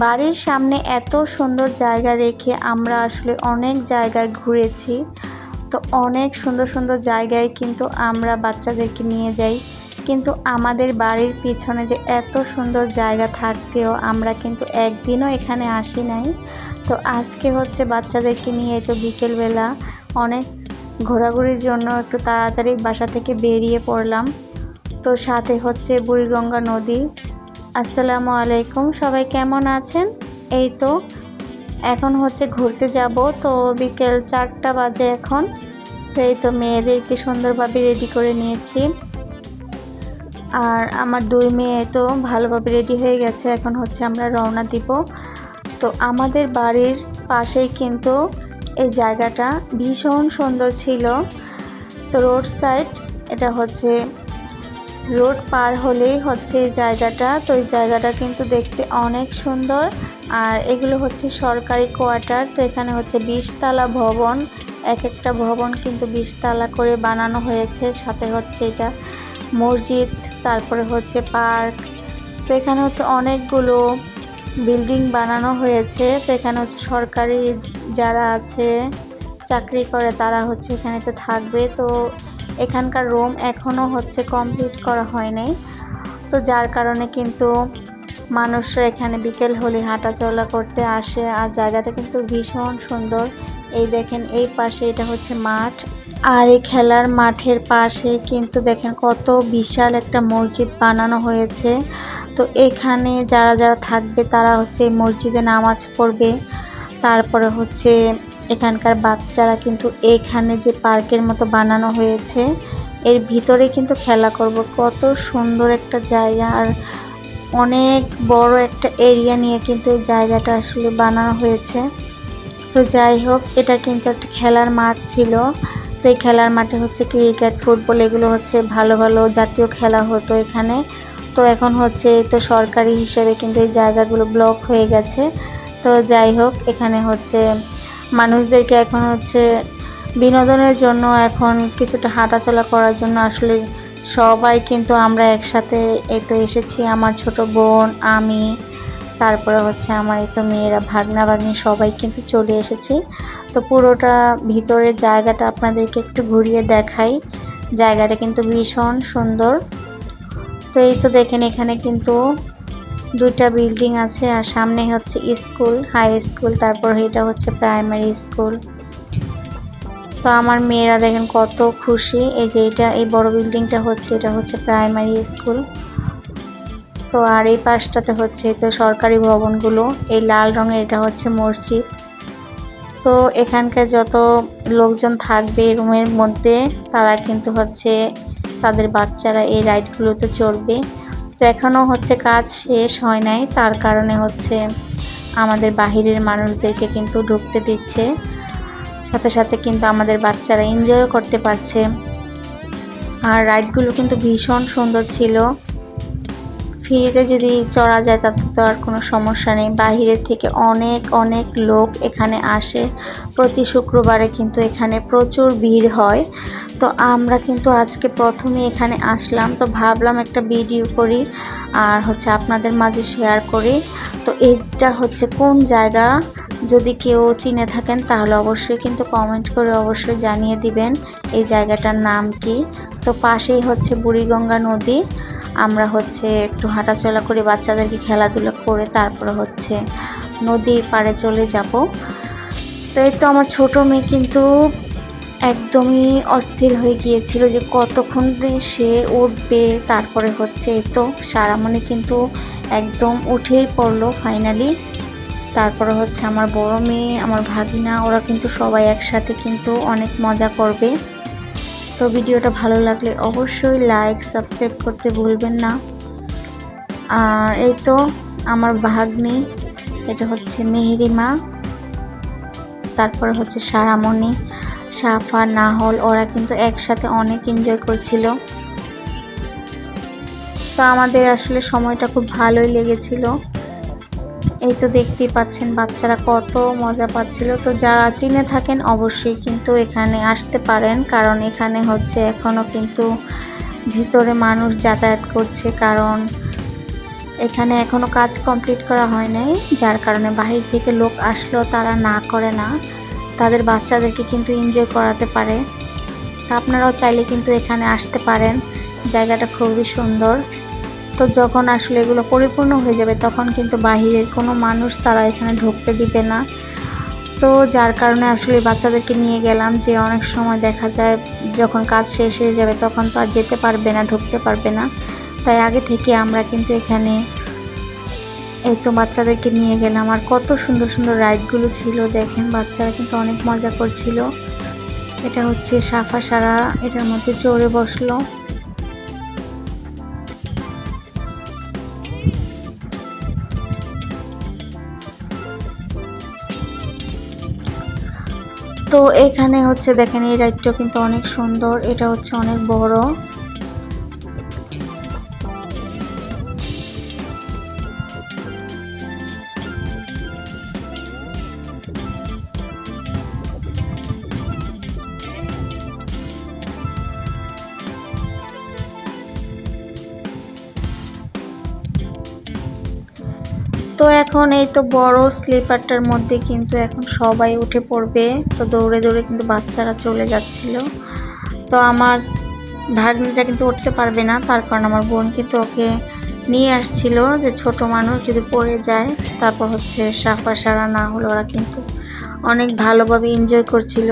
বাড়ির সামনে এত সুন্দর জায়গা রেখে আমরা আসলে অনেক জায়গায় ঘুরেছি। তো অনেক সুন্দর সুন্দর জায়গায় কিন্তু আমরা বাচ্চাদেরকে নিয়ে যাই। কিন্তু আমাদের বাড়ির পিছনে যে এত সুন্দর জায়গা থাকতেও আমরা কিন্তু একদিনও এখানে আসি নাই। তো আজকে হচ্ছে বাচ্চাদেরকে নিয়ে তো বিকেলবেলা অনেক ঘোরাঘুরির জন্য একটু তাড়াতাড়ি বাসা থেকে বেরিয়ে পড়লাম। তো সাথে হচ্ছে বুড়িগঙ্গা নদী। আসসালামু আলাইকুম, সবাই কেমন আছেন? এই তো, এখন হচ্ছে ঘুরতে যাব, তো বিকেল চারটা বাজে এখন। তো এই তো মেয়েদেরকে সুন্দরভাবে রেডি করে নিয়েছি। আর আমার দুই মেয়ে তো ভালোভাবে রেডি হয়ে গেছে, এখন হচ্ছে আমরা রওনা দিব। তো আমাদের বাড়ির পাশেই কিন্তু এই জায়গাটা ভীষণ সুন্দর ছিল। তো রোড সাইড এটা হচ্ছে রোড পার হলেই হচ্ছে এই জায়গাটা। তো এই জায়গাটা কিন্তু দেখতে অনেক সুন্দর। আর এগুলো হচ্ছে সরকারি কোয়ার্টার। তো এখানে হচ্ছে বিশতলা ভবন। এক একটা ভবন কিন্তু বিশতলা করে বানানো হয়েছে। সাথে হচ্ছে এটা মসজিদ, তারপরে হচ্ছে পার্ক। তো এখানে হচ্ছে অনেকগুলো বিল্ডিং বানানো হয়েছে। তো এখানে হচ্ছে সরকারি যারা আছে, চাকরি করে তারা হচ্ছে এখানেতে থাকবে। তো এখানকার রুম এখনও হচ্ছে কমপ্লিট করা হয় নাই। তো যার কারণে কিন্তু মানুষরা এখানে বিকেল হলে হাঁটাচলা করতে আসে আর জায়গাটা কিন্তু ভীষণ সুন্দর। এই দেখেন, এই পাশে এটা হচ্ছে মাঠ। আর এই খেলার মাঠের পাশে কিন্তু দেখেন কত বিশাল একটা মসজিদ বানানো হয়েছে। তো এখানে যারা যারা থাকবে তারা হচ্ছে মসজিদে নামাজ পড়বে। তারপরে হচ্ছে এখানকার বাচ্চারা কিন্তু এখানে যে পার্কের মতো বানানো হয়েছে, এর ভিতরে কিন্তু খেলা করব। কত সুন্দর একটা জায়গা আর অনেক বড় একটা এরিয়া নিয়ে কিন্তু এই জায়গাটা আসলে বানানো হয়েছে। তো যাই হোক, এটা কিন্তু একটা খেলার মাঠ ছিল। তো এই খেলার মাঠে হচ্ছে ক্রিকেট, ফুটবল এগুলো হচ্ছে ভালো ভালো জাতীয় খেলা হতো এখানে। তো এখন হচ্ছে তো সরকারি হিসেবে কিন্তু এই জায়গাগুলো ব্লক হয়ে গেছে। তো যাই হোক, এখানে হচ্ছে মানুষদেরকে এখন হচ্ছে বিনোদনের জন্য এখন কিছুটা হাঁটাচলা করার জন্য আসলে সবাই কিন্তু আমরা একসাথে এই তো এসেছি। আমার ছোট বোন, আমি, তারপরে হচ্ছে আমার এই তো মেয়েরা, ভাগনা, ভাগ্নি, সবাই কিন্তু চলে এসেছি। তো পুরোটা ভিতরের জায়গাটা আপনাদেরকে একটু ঘুরিয়ে দেখাই। জায়গাটা কিন্তু ভীষণ সুন্দর। তো এই তো দেখেন এখানে কিন্তু দুইটা বিল্ডিং আছে আর সামনে হচ্ছে স্কুল, হাই স্কুল, তারপর এটা হচ্ছে প্রাইমারি স্কুল। তো আমার মেয়েরা দেখেন কত খুশি। এই যে এটা, এই বড় বিল্ডিংটা হচ্ছে, এটা হচ্ছে প্রাইমারি স্কুল। তো আর এই পাশটাতে হচ্ছে তো সরকারি ভবনগুলো, এই লাল রঙের এটা হচ্ছে মসজিদ। তো এখানকার যত লোকজন থাকবে রুমের মধ্যে, তারা কিন্তু হচ্ছে তাদের বাচ্চারা এই রাইডগুলোতে চড়বে। তো এখনও হচ্ছে কাজ শেষ হয় নাই। তার কারণে হচ্ছে আমাদের বাহিরের মানুষদেরকে কিন্তু ঢুকতে দিচ্ছে। সাথে সাথে কিন্তু আমাদের বাচ্চারা এনজয়ও করতে পারছে। আর রাইডগুলো কিন্তু ভীষণ সুন্দর ছিল। ফ্রিতে যদি চড়া যায় তাতে তো আর কোনো সমস্যা নেই। বাহিরের থেকে অনেক অনেক লোক এখানে আসে। প্রতি শুক্রবারে কিন্তু এখানে প্রচুর ভিড় হয়। তো আমরা কিন্তু আজকে প্রথমে এখানে আসলাম। তো ভাবলাম একটা ভিডিও করি আর হচ্ছে আপনাদের মাঝে শেয়ার করি। তো এইটা হচ্ছে কোন জায়গা? যদি কেউ চিনে থাকেন তাহলে অবশ্যই কিন্তু কমেন্ট করে অবশ্যই জানিয়ে দিবেন এই জায়গাটার নাম কি। তো পাশেই হচ্ছে বুড়িগঙ্গা নদী। আমরা হচ্ছে একটু হাঁটাচলা করে, বাচ্চাদেরকে খেলাধুলা করে তারপরে হচ্ছে নদীর পাড়ে চলে যাব। তো এই তো আমার ছোট মেয়ে কিন্তু একদমই অস্থির হয়ে গিয়েছিল যে কতক্ষণ সে উঠবে, তারপরে হচ্ছে এই তো সারামণি কিন্তু একদম উঠেই পড়ল ফাইনালি তারপরে হচ্ছে আমার বড় মেয়ে, আমার ভাগিনা, ওরা কিন্তু সবাই একসাথে কিন্তু অনেক মজা করবে। তো ভিডিওটা ভালো লাগলে অবশ্যই লাইক সাবস্ক্রাইব করতে ভুলবেন না। আর এই তো আমার ভাগ্নি, এটা হচ্ছে মেহেরিমা, তারপরে হচ্ছে সারামণি। সাফা, নাহল, ওরা কিন্তু একসাথে অনেক এনজয় করছিল। তো আমাদের আসলে সময়টা খুব ভালোই লেগেছিল। এই তো দেখতেই পাচ্ছেন বাচ্চারা কত মজা পাচ্ছিল। তো যারা চিনে থাকেন অবশ্যই কিন্তু এখানে আসতে পারেন, কারণ এখানে হচ্ছে এখনও কিন্তু ভিতরে মানুষ যাতায়াত করছে, কারণ এখানে এখনও কাজ কমপ্লিট করা হয় নাই, যার কারণে বাহির থেকে লোক আসলো তারা না করে না। তাদের বাচ্চাদেরকে কিন্তু এনজয় করাতে পারে। তা আপনারাও চাইলে কিন্তু এখানে আসতে পারেন। জায়গাটা খুবই সুন্দর। তো যখন আসলে এগুলো পরিপূর্ণ হয়ে যাবে, তখন কিন্তু বাহিরের কোনো মানুষ তারা এখানে ঢুকতে দিবে না। তো যার কারণে আসলে বাচ্চাদেরকে নিয়ে গেলাম যে অনেক সময় দেখা যায় যখন কাজ শেষ হয়ে যাবে, তখন তো আর যেতে পারবে না, ঢুকতে পারবে না। তাই আগে থেকে আমরা কিন্তু এখানে এই তো বাচ্চাদেরকে নিয়ে গেলাম। আর কত সুন্দর সুন্দর রাইডগুলো ছিল, দেখেন, বাচ্চারা কিন্তু অনেক মজা করছিল। এটা হচ্ছে সাফা সারা, এটার মধ্যে চড়ে বসল। তো এখানে হচ্ছে, দেখেন, এই রাইডটা কিন্তু অনেক সুন্দর, এটা হচ্ছে অনেক বড়। তো এখন এই তো বড় স্লিপারটার মধ্যে কিন্তু এখন সবাই উঠে পড়বে। তো দৌড়ে দৌড়ে কিন্তু বাচ্চারা চলে যাচ্ছিল। তো আমার ভাগ্নিটা কিন্তু উঠতে পারবে না, তার কারণ আমার বোন কিন্তু ওকে নিয়ে আসছিল যে ছোট মানুষ যদি পড়ে যায়, তারপর হচ্ছে সাফা সারা না হলে ওরা কিন্তু অনেক ভালোভাবে এনজয় করছিল।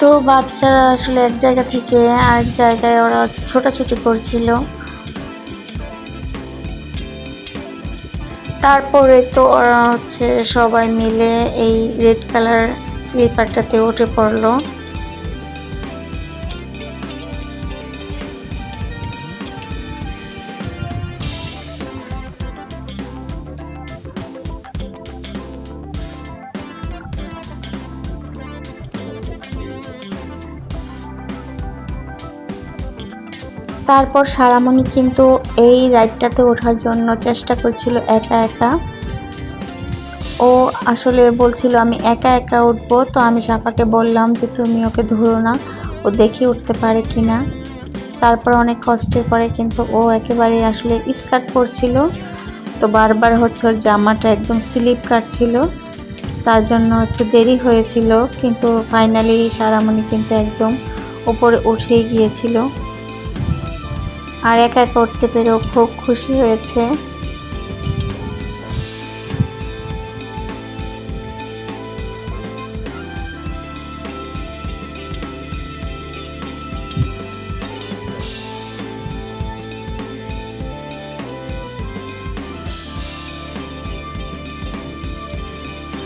তো বাচ্চারা আসলে এক জায়গা থেকে আরেক জায়গায় ওরা ছোটাছুটি করছিল। তারপরে তো ওরা হচ্ছে সবাই মিলে এই রেড কালার স্লিপারটাতে উঠে পড়ল। তারপর সারামণি কিন্তু এই রাইডটাতে ওঠার জন্য চেষ্টা করছিল একা একা। ও আসলে বলছিল, আমি একা একা উঠবো। তো আমি সাফাকে বললাম যে, তুমি ওকে ধরো না, ও দেখে উঠতে পারে কি না তারপর অনেক কষ্টের পরে কিন্তু ও একেবারে আসলে স্কার্ট পরছিল। তো বারবার হচ্ছে ওর জামাটা একদম স্লিপ কাটছিল। তার জন্য একটু দেরি হয়েছিল, কিন্তু ফাইনালি সারামণি কিন্তু একদম উপরে উঠেই গিয়েছিল। আর একা উঠতে পেরেও খুব খুশি হয়েছে।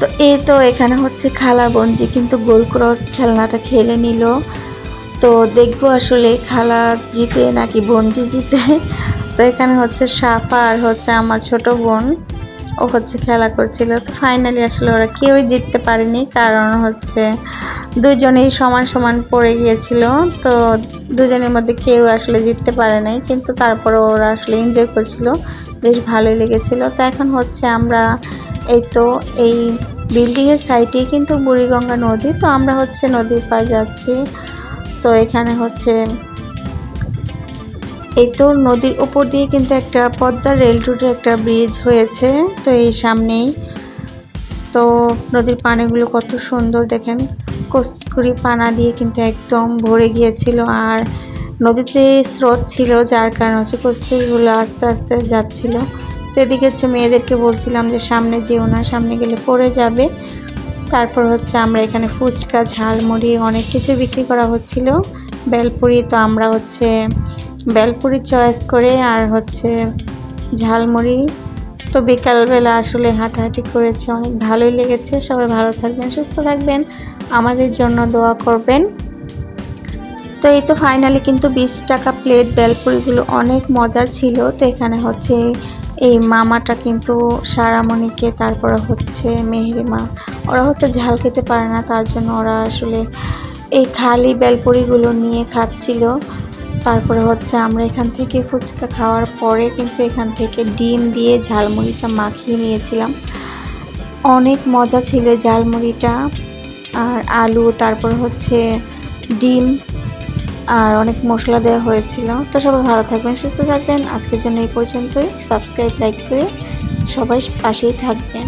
তো এই তো এখানে হচ্ছে খালা বঞ্জি কিন্তু গোল ক্রস খেলনাটা খেলে নিল। তো দেখব আসলে খালা জিতে নাকি বঞ্জি জিতে। তো এখানে হচ্ছে সাফা আর হচ্ছে আমার ছোট বোন। ও হচ্ছে খেলা করছিল। তো ফাইনালি আসলে ওরা কেউই জিততে পারেনি কারণ হচ্ছে দুজনেই সমান সমান পড়ে গিয়েছিল। তো দুজনের মধ্যে কেউ আসলে জিততে পারে নাই। কিন্তু তারপরে ওরা আসলে এনজয় করছিল। বেশ ভালোই লেগেছিল। তো এখন হচ্ছে আমরা এই তো এই বিল্ডিংয়ের সাইডেই কিন্তু বুড়িগঙ্গা নদী। তো আমরা হচ্ছে নদীর পার যাচ্ছি। তো এখানে হচ্ছে এই তো নদীর উপর দিয়ে কিন্তু একটা পদ্মা রেল রুটের একটা ব্রিজ হয়েছে, তো এই সামনেই। তো নদীর পানিগুলো কত সুন্দর দেখেন, কস্তুরি পানা দিয়ে কিন্তু একদম ভরে গিয়েছিল। আর নদীতে স্রোত ছিল, যার কারণে হচ্ছে কস্তুরিগুলো আস্তে আস্তে যাচ্ছিল। তো এদিকে হচ্ছে মেয়েদেরকে বলছিলাম যে সামনে যেও না, সামনে গেলে পড়ে যাবে। তারপর হচ্ছে আমরা এখানে ফুচকা, ঝালমুড়ি অনেক কিছু বিক্রি করা হচ্ছিল। বেলপুরি তো আমরা হচ্ছে বেলপুরি চয়েস করে আর হচ্ছে ঝালমুড়ি। তো বিকালবেলা আসলে হাঁটাহাঁটি করেছে, অনেক ভালোই লেগেছে। সবাই ভালো থাকবেন, সুস্থ থাকবেন। আমাদের জন্য দোয়া করবেন। তো এই তো ফাইনালি কিন্তু বিশ টাকা প্লেট বেলপুরিগুলো অনেক মজার ছিল। তো এখানে হচ্ছে এই মামাটা কিন্তু সারামণিকে, তারপরে হচ্ছে মেহরিমা ওরা হচ্ছে ঝাল খেতে পারে না, তার জন্য ওরা আসলে এই খালি বেলপুরিগুলো নিয়ে খাচ্ছিল। তারপরে হচ্ছে আমরা এখান থেকে ফুচকা খাওয়ার পরে কিন্তু এখান থেকে ডিম দিয়ে ঝালমুড়িটা মাখিয়ে নিয়েছিলাম। অনেক মজা ছিল ঝালমুড়িটা, আর আলু, তারপর হচ্ছে ডিম, আর অনেক মশলা দেওয়া হয়েছিল। তো সবাই ভালো থাকবেন, সুস্থ থাকবেন। আজকের জন্য এই পর্যন্তই। সাবস্ক্রাইব, লাইক করে সবাই পাশেই থাকবেন।